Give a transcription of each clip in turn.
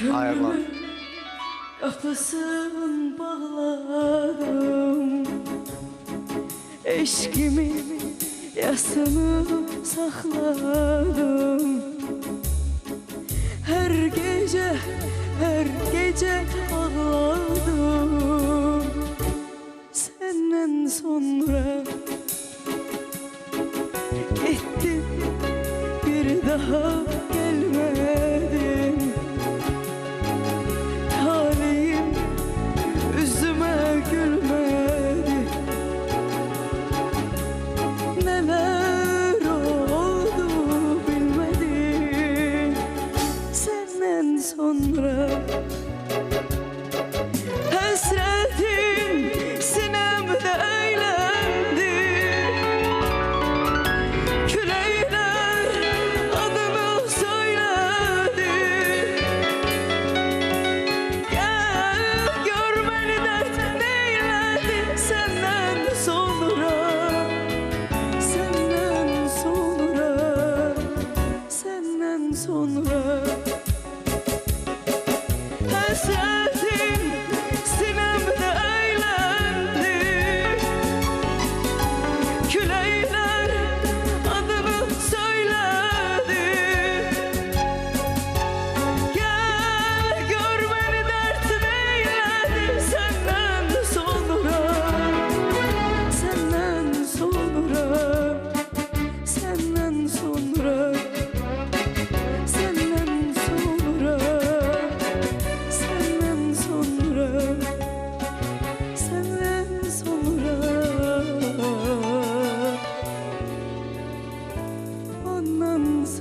Gönlümün kapısını bağladım Eşkimin yasını sakladım Her gece, her gece ağladım Senden sonra Gittin bir daha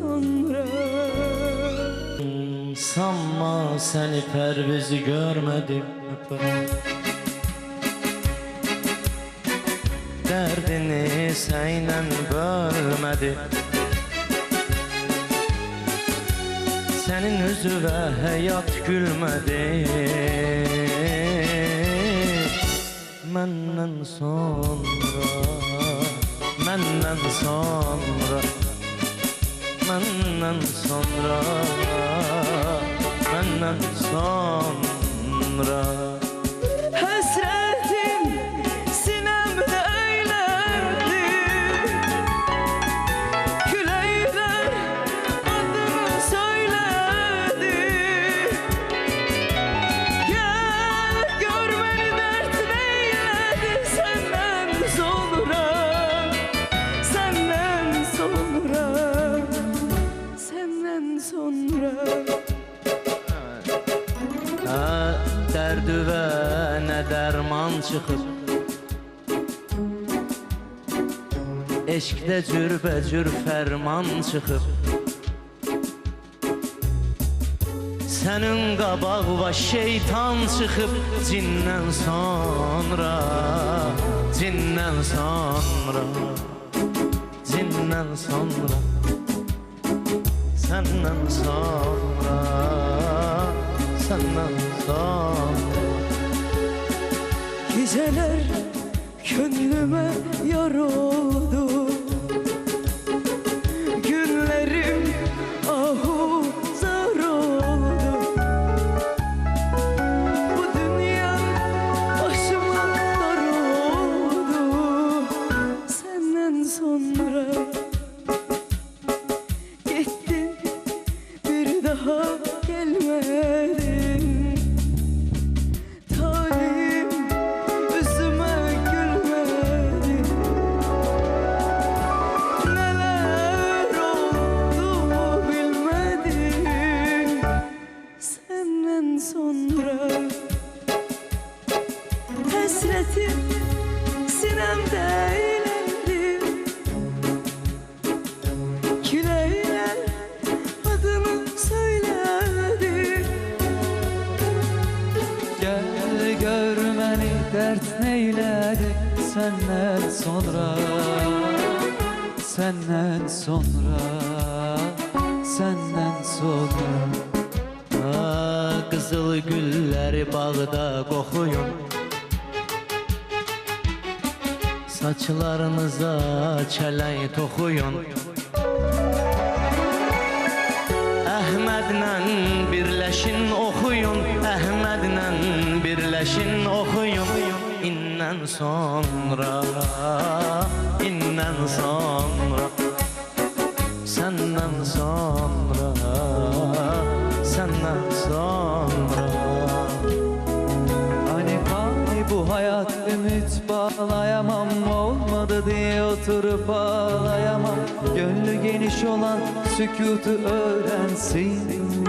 sonra. Sanma seni pervizi görmedim? Derdini seyle bölmedi Senin üzüve hayat gülmedi. Menden sonra Menden sonra Menden sonra Menden sonra çıkıp Eşkde cürbecür ferman çıkıp Senin qabaq va şeytan çıkıp Cindən sonra Cindən sonra Cindən sonra Senden sonra Senden sonra Geceler gönlüme yar oldu neyledi senden sonra Senden sonra Senden sonra. Ha, Qızıl gülləri bağda qoxuyun Saçlarınıza çələk toxuyun Əhmədlə birlə birləşin oxuyun Əhmədlə birləşin oxuyun İndən sonra İndən sonra Səndən sonra Səndən sonra. Hani hani bu hayat ümit bağlayamam Olmadı diye oturup ağlayamam. Gönlü geniş olan sükutu öğrensin.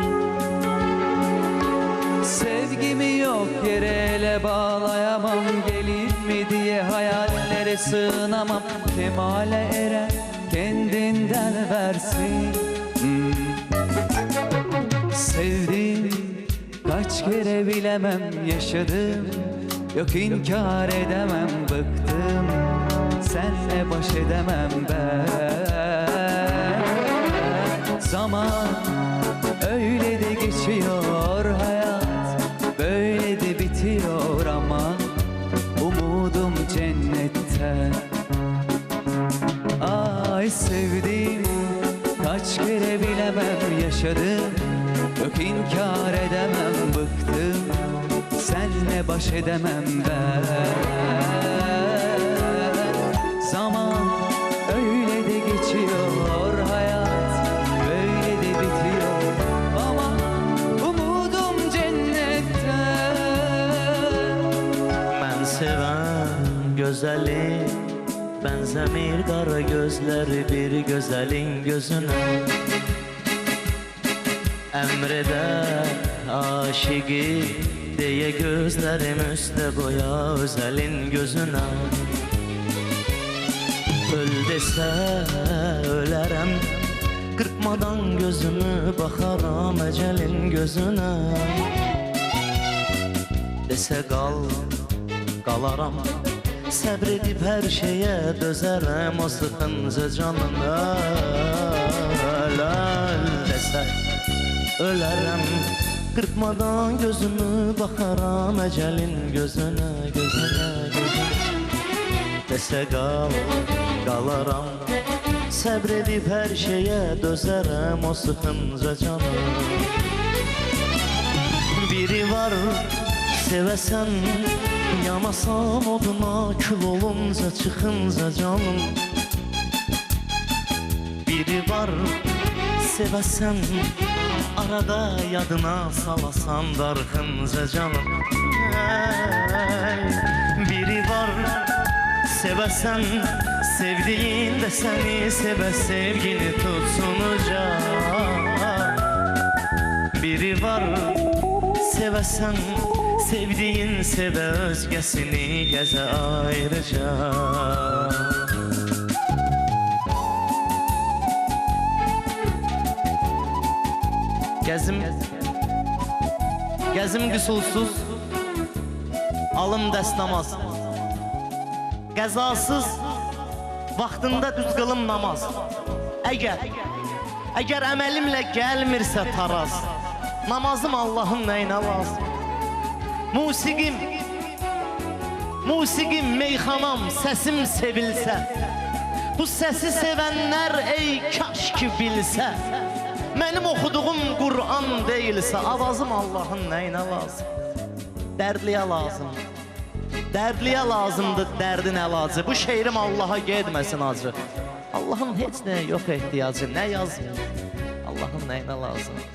Sevgimi yok yere ele bağlayamam diye hayallere sığınamam Kemale eren kendinden versin. Sevdim kaç kere bilemem yaşadım Yok inkar edemem bıktım. Senle baş edemem ben. Zaman öyle de geçiyor bilemem yaşadım. Yok inkar edemem bıktım. Senle baş edemem ben. Zaman öyle de geçiyor hayat Böyle de bitiyor. Ama Umudum cennetten Mən sevən gözəli Bənzəmir qara gözləri bir gözəlin gözünə Əmrədə aşiqi deyə gözlərim üstə qoya özəlin gözünə Öl desə ölərəm Qırpmadan gözümü baxaram əcəlin gözünə Desə qal, qalaram Səbr edib hər şeyə dözərəm O sıxıncı canına Öl, öl desə ölərəm Qırpmadan gözümü baxaram Əcəlin gözünə, gözünə, gözünə Desə qal, qalaram Səbr edib hər şeyə O sıxıncı canına Biri var sevəsən Yanasam oduna kül olunca çıxınca canım. Biri var sevəsən Arada yadına salasan darxınca canım. Biri var sevəsən Sevdiğin de səni sevə sevgini tutsun uca. Biri var sevəsən Sevdiğin sevə özgəsini gəzə ayrıca Gəzim Gəzim qüsulsuz Alım dəstəmaz Qəzasız Vaxtında düz qılım namaz. Əgər Əgər əməlimlə gəlmirsə taraz Namazım Allahın nəyinə lazım? Musiqim Musiqim meyxanam Səsim sevilsə Bu səsi sevənlər ey kaş ki bilsə Mənim oxuduğum Qur'an deyilsə Avazım Allahın nəyinə lazım Dərdliyə lazım Dərdliyə lazımdır dərdin əlacı. Bu şeirim Allaha getməsin acı. Allahın heç nəyə yox ehtiyacı Nə yazmır? Allahın nəyinə lazım